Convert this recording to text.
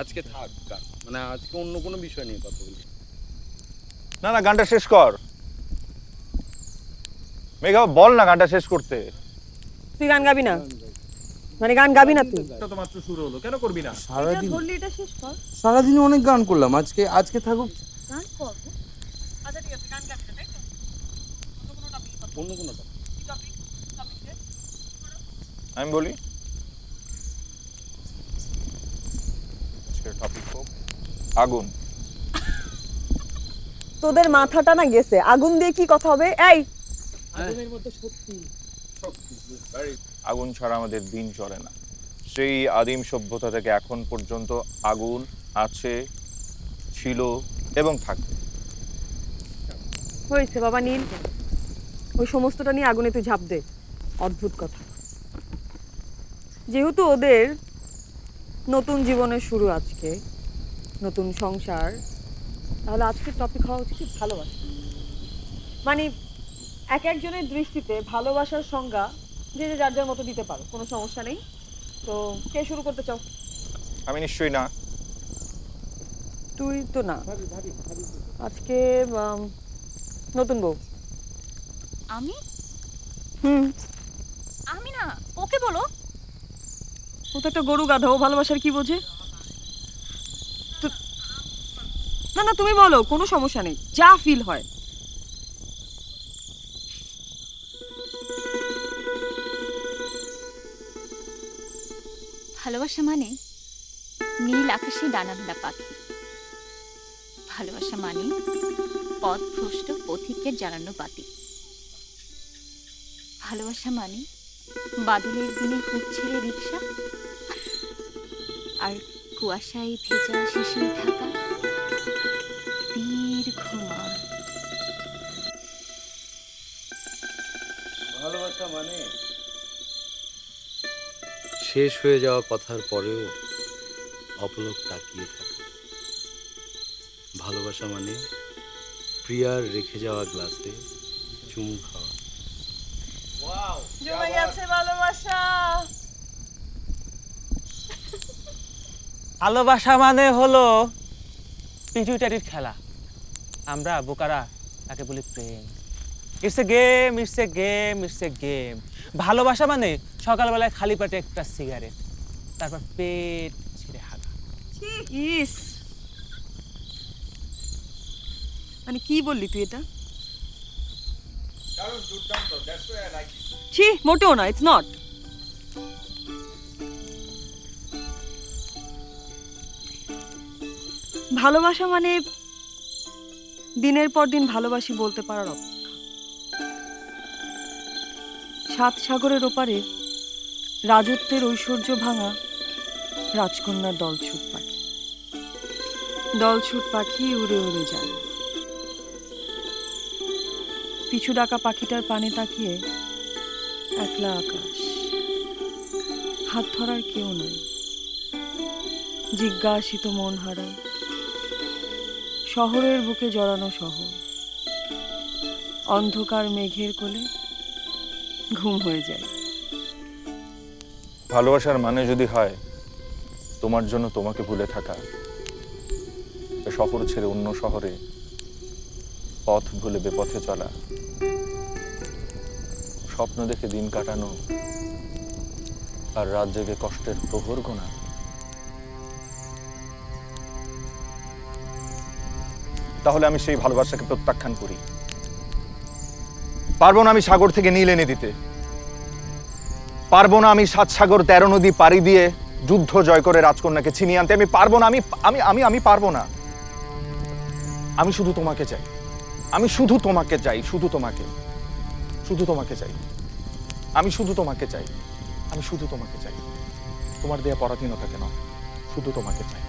আজকে থাক গান মানে আজকে অন্য কোনো বিষয় নিয়ে কথা বলি। না না গানটা শেষ কর। মেঘা বল না গানটা শেষ করতে। তুই গান গাবি না? মানে গান গাবি না তুই? এটা তো মাত্র শুরু হলো কেন করবি না? সারাদিন ধরলি এটা শেষ কর। সারাদিন অনেক গান করলাম আজকে আজকে থাকুক। গান কর আচ্ছা ঠিক আছে গান গাবি না তাই তো? অন্য কোনো টপিক অন্য কোনো টপিক আমি বলি আজকের টপিক হোক আগুন। তোদের মাথাটা না গেছে। আগুন দিয়ে কি কথা হবে? এই! আগুন ছাড়া আমাদের দিন চলে না। সেই আদিম সভ্যতা থেকে এখন পর্যন্ত আগুন আছে ছিল এবং থাকবে। হয়েছে বাবা নীল। ওই সমস্তটা নিয়ে আগুনে তুই ঝাঁপ দে। অদ্ভুত কথা। যেহেতু ওদের নতুন জীবনের শুরু আজকে নতুন সংসার তাহলে আজকের টপিক হওয়া উচিত ভালোবাসা। মানে এক একজনের দৃষ্টিতে ভালোবাসার সংজ্ঞা যে যে যার যার মতো দিতে পারো কোনো সমস্যা নেই। তো কে শুরু করতে চাও? আমি নিশ্চয়ই না। তুই তো না। আজকে উম, নতুন বউ। আমি? হুম। আমি না ওকে বলো। ও তো একটা গরু গাধা ও ভালোবাসার কি বোঝে তো- না না, তুমি বলো, কোনো সমস্যা নেই। যা ফিল হয়। ভালোবাসা মানে নীল আকাশে ডানা মেলা পাখি। ভালোবাসা মানে পথ ভ্রষ্ট পথিককে জানানো বাতি। ভালোবাসা মানে বাদলের দিনে হুট ছেড়ে রিক্সা আর কুয়াশায় ভেজা শিশির ঢাকা। ভালোবাসা মানে? শেষ হয়ে যাওয়া কথার পরেও অপলক তাকিয়ে থাকে। ভালোবাসা মানে প্রিয়ার রেখে যাওয়া গ্লাসে চুমু খাওয়া। জমে গেছে ভালোবাসা। ভালোবাসা মানে হলো পিটুইটারির খেলা। আমরা বোকারা তাকে বলি প্রেম। It's a game it's a game it's a game ভালোবাসা মানে সকালবেলায় খালি পেটে একটা সিগারেট তারপর পেট ছিঁড়ে হাগা। ইস। মানে কি বললি তুই এটা? ছি, মোটেও না ইটস নট ভালোবাসা মানে দিনের পর দিন ভালোবাসি বলতে পারার অপেক্ষা সাত সাগরের ওপারে রাজত্বের ঐশ্বর্য ভাঙা রাজকন্যার দলছুট পাখি। দলছুট পাখি উড়ে উড়ে যায়। পিছু ডাকা পাখিটার পানে তাকিয়ে একলা আকাশ। হাত ধরার কেউ নাই। জিজ্ঞাসিত মন হারায়। শহরের বুকে জড়ানো শহর। অন্ধকার মেঘের কোলে ঘুম হয়ে যায়। ভালোবাসার মানে যদি হয়, তোমার জন্য তোমাকে ভুলে থাকা। শহর ছেড়ে অন্য শহরে পথ ভুলে বেপথে চলা। স্বপ্ন দেখে দিন কাটানো আর রাত জেগে কষ্টের প্রহর গোনা। তাহলে আমি সেই ভালোবাসাকে প্রত্যাখ্যান করি। পারব না আমি সাগর থেকে নীল এনে দিতে। পারব না আমি সাত সাগর তেরো নদী পাড়ি দিয়ে যুদ্ধ জয় করে রাজকন্যাকে ছিনিয়ে আনতে। আমি পারব না, আমি আমি আমি আমি পারব না। আমি শুধু তোমাকে চাই। আমি শুধু তোমাকে চাই, শুধু তোমাকে। শুধু তোমাকে চাই। আমি শুধু তোমাকে চাই। আমি শুধু তোমাকে চাই। তোমার দেয়া পরাধীনতাকে নয়, শুধু তোমাকে চাই।